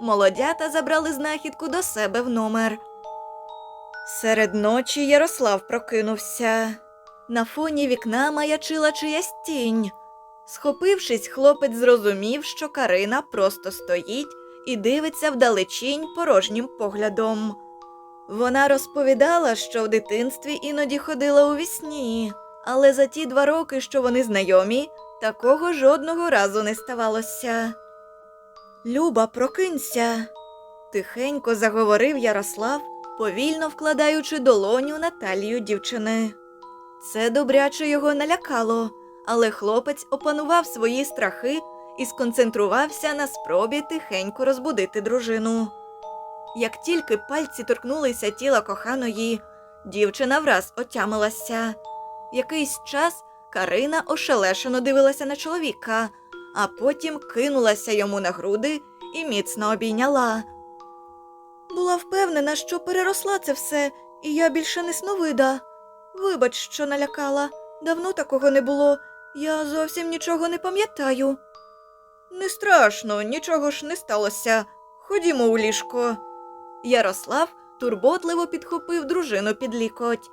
молодята забрали знахідку до себе в номер. Серед ночі Ярослав прокинувся. На фоні вікна маячила чиясь тінь. Схопившись, хлопець зрозумів, що Карина просто стоїть і дивиться вдалечінь порожнім поглядом. Вона розповідала, що в дитинстві іноді ходила у вісні, але за ті два роки, що вони знайомі, такого жодного разу не ставалося. Люба, прокинься. тихенько заговорив Ярослав, повільно вкладаючи долоню на талію дівчини. Це добряче його налякало, але хлопець опанував свої страхи і сконцентрувався на спробі тихенько розбудити дружину. Як тільки пальці торкнулися тіла коханої, дівчина враз отямилася. Якийсь час Карина ошелешено дивилася на чоловіка, а потім кинулася йому на груди і міцно обійняла. Була впевнена, що переросла це все, і я більше не сновида. Вибач, що налякала. Давно такого не було. Я зовсім нічого не пам'ятаю. Не страшно, нічого ж не сталося. Ходімо у ліжко. Ярослав турботливо підхопив дружину під лікоть.